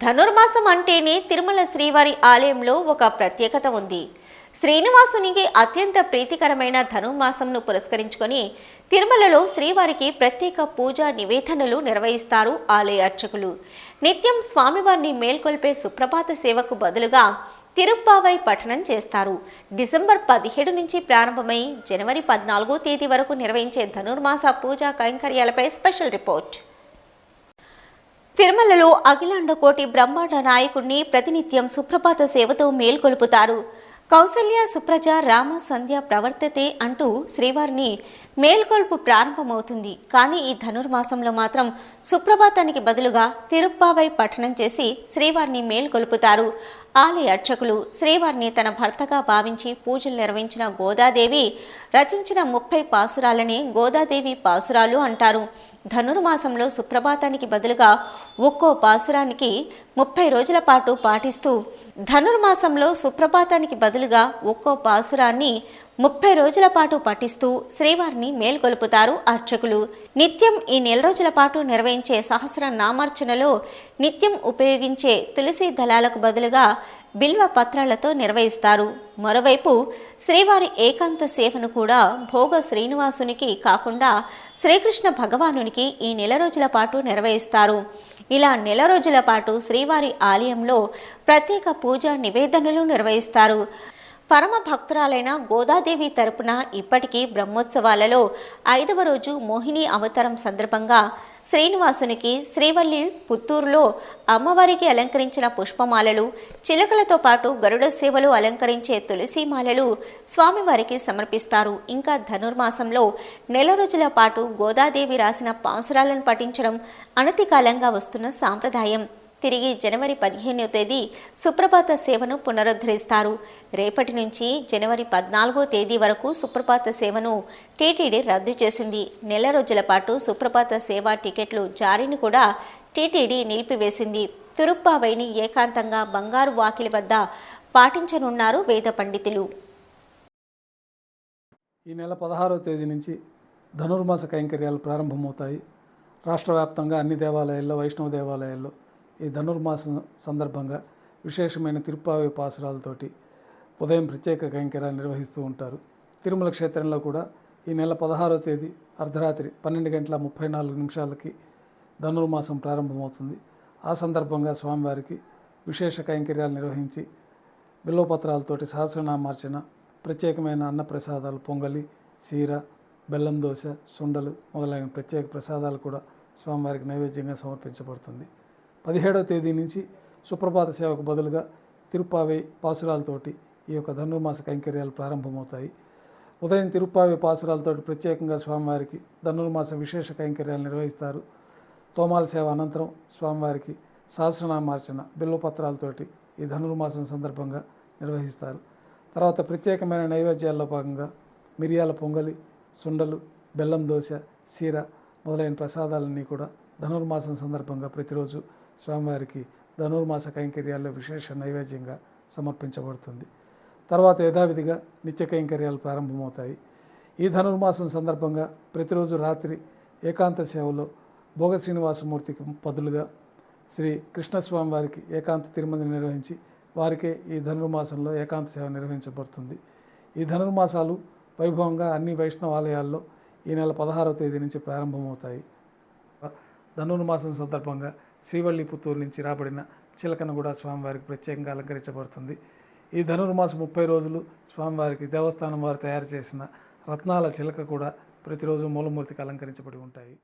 ధనుర్మాసం అంటేనే తిరుమల శ్రీవారి ఆలయంలో ఒక ప్రత్యేకత ఉంది. శ్రీనివాసునికి అత్యంత ప్రీతికరమైన ధనుర్మాసంను పురస్కరించుకొని తిరుమలలో శ్రీవారికి ప్రత్యేక పూజా నివేదనలు నిర్వహిస్తారు ఆలయ అర్చకులు. నిత్యం స్వామివారిని మేల్కొల్పే సుప్రభాత సేవకు బదులుగా తిరుప్పావై పఠనం చేస్తారు. డిసెంబర్ పదిహేడు నుంచి ప్రారంభమై జనవరి పద్నాలుగో తేదీ వరకు నిర్వహించే ధనుర్మాస పూజా కైంకర్యాలపై స్పెషల్ రిపోర్ట్. తిరుమలలో అఖిలాండకోటి బ్రహ్మాండ నాయకుడిని ప్రతినిత్యం సుప్రభాత సేవతో మేల్కొలుపుతారు. కౌసల్య సుప్రజ రామ సంధ్య ప్రవర్తతే అంటూ శ్రీవారిని మేల్కొల్పు ప్రారంభమవుతుంది. కానీ ఈ ధనుర్మాసంలో మాత్రం సుప్రభాతానికి బదులుగా తిరుప్పావై పఠనం చేసి శ్రీవారిని మేల్కొల్పుతారు. ఆలయ అర్చకులు శ్రీవారిని తన భర్తగా భావించి పూజలు నిర్వహించిన గోదాదేవి రచించిన ముప్పై పాసురాలనే గోదాదేవి పాసురాలు అంటారు. ధనుర్మాసంలో సుప్రభాతానికి బదులుగా ఒక్కో పాసురానికి ముప్పై రోజుల పాటు పాటిస్తూ ధనుర్మాసంలో సుప్రభాతానికి బదులుగా ఒక్కో పాసురాన్ని ముప్పై రోజుల పాటు పఠిస్తూ శ్రీవారిని మేల్కొలుపుతారు అర్చకులు. నిత్యం ఈ నెల రోజుల పాటు నిర్వహించే సహస్ర నామార్చనలో నిత్యం ఉపయోగించే తులసి దళాలకు బదులుగా బిల్వ పత్రాలతో నిర్వహిస్తారు. మరోవైపు శ్రీవారి ఏకాంత సేవను కూడా భోగ శ్రీనివాసునికి కాకుండా శ్రీకృష్ణ భగవానునికి ఈ నెల రోజుల పాటు నిర్వహిస్తారు. ఇలా నెల రోజుల పాటు శ్రీవారి ఆలయంలో ప్రత్యేక పూజా నివేదనలు నిర్వహిస్తారు. పరమ భక్తురాలైన గోదాదేవి తరపున ఇప్పటికీ బ్రహ్మోత్సవాలలో ఐదవ రోజు మోహిని అవతారం సందర్భంగా శ్రీనివాసునికి శ్రీవల్లి పుత్తూరులో అమ్మవారికి అలంకరించిన పుష్పమాలలు చిలకలతో పాటు గరుడ సేవలు అలంకరించే తులసిమాలలు స్వామివారికి సమర్పిస్తారు. ఇంకా ధనుర్మాసంలో నెల రోజుల పాటు గోదాదేవి రాసిన పాసురాలను పఠించడం అనతికాలంగా వస్తున్న సాంప్రదాయం. తిరిగి జనవరి పదిహేనవ తేదీ సుప్రభాత సేవను పునరుద్ధరిస్తారు. రేపటి నుంచి జనవరి పద్నాలుగో తేదీ వరకు సుప్రభాత సేవను టీటీడీ రద్దు చేసింది. నెల రోజుల పాటు సుప్రభాత సేవ టికెట్లు జారీని కూడా టీటీడీ నిలిపివేసింది. తిరుప్పావైని ఏకాంతంగా బంగారు వాకిలి వద్ద పాటించనున్నారు వేద పండితులు. ఈ నెల పదహారవ తేదీ నుంచి ధనుర్మాస కైంకర్యాలు ప్రారంభమవుతాయి. రాష్ట్ర వ్యాప్తంగా అన్ని దేవాలయాల్లో వైష్ణవ దేవాలయాల్లో ఈ ధనుర్మాసం సందర్భంగా విశేషమైన తిరుపావి పాసురాలతోటి ఉదయం ప్రత్యేక కైంకర్యాలు నిర్వహిస్తూ ఉంటారు. తిరుమల క్షేత్రంలో కూడా ఈ నెల పదహారో తేదీ అర్ధరాత్రి పన్నెండు గంటల ముప్పై నాలుగు నిమిషాలకి ధనుర్మాసం ప్రారంభమవుతుంది. ఆ సందర్భంగా స్వామివారికి విశేష కైంకర్యాలు నిర్వహించి బిల్వపత్రాలతోటి సహస్రనామార్చన ప్రత్యేకమైన అన్నప్రసాదాలు పొంగలి చీర బెల్లం దోశ సుండలు మొదలైన ప్రత్యేక ప్రసాదాలు కూడా స్వామివారికి నైవేద్యంగా సమర్పించబడుతుంది. పదిహేడవ తేదీ నుంచి సుప్రభాత సేవకు బదులుగా తిరుప్పావై పాసురాలతోటి ఈ యొక్క ధనుర్మాస కైంకర్యాలు ప్రారంభమవుతాయి. ఉదయం తిరుప్పావి పాసురాలతోటి ప్రత్యేకంగా స్వామివారికి ధనుర్మాస విశేష కైంకర్యాలు నిర్వహిస్తారు. తోమాల సేవ అనంతరం స్వామివారికి సహస్రనామార్చన బిల్వపత్రాలతోటి ఈ ధనుర్మాసం సందర్భంగా నిర్వహిస్తారు. తర్వాత ప్రత్యేకమైన నైవేద్యాల్లో భాగంగా మిరియాల పొంగలి సుండలు బెల్లం దోశ సీర మొదలైన ప్రసాదాలన్నీ కూడా ధనుర్మాసం సందర్భంగా ప్రతిరోజు స్వామివారికి ధనుర్మాస కైంకర్యాల్లో విశేష నైవేద్యంగా సమర్పించబడుతుంది. తర్వాత యథావిధిగా నిత్య కైంకర్యాలు ప్రారంభమవుతాయి. ఈ ధనుర్మాసం సందర్భంగా ప్రతిరోజు రాత్రి ఏకాంత సేవలో భోగ శ్రీనివాసమూర్తికి బదులుగా శ్రీ కృష్ణస్వామి వారికి ఏకాంత తిరుమతి నిర్వహించి వారికే ఈ ధనుర్మాసంలో ఏకాంత సేవ నిర్వహించబడుతుంది. ఈ ధనుర్మాసాలు వైభవంగా అన్ని వైష్ణవ ఆలయాల్లో ఈ నెల పదహారవ తేదీ నుంచి ప్రారంభమవుతాయి. ధనుర్మాసం సందర్భంగా శ్రీవల్లి పుత్తూరు నుంచి రాబడిన చిలకను కూడా స్వామివారికి ప్రత్యేకంగా అలంకరించబడుతుంది. ఈ ధనుర్మాసం ముప్పై రోజులు స్వామివారికి దేవస్థానం వారు తయారు చేసిన రత్నాల చిలక కూడా ప్రతిరోజు మూలమూర్తికి అలంకరించబడి ఉంటాయి.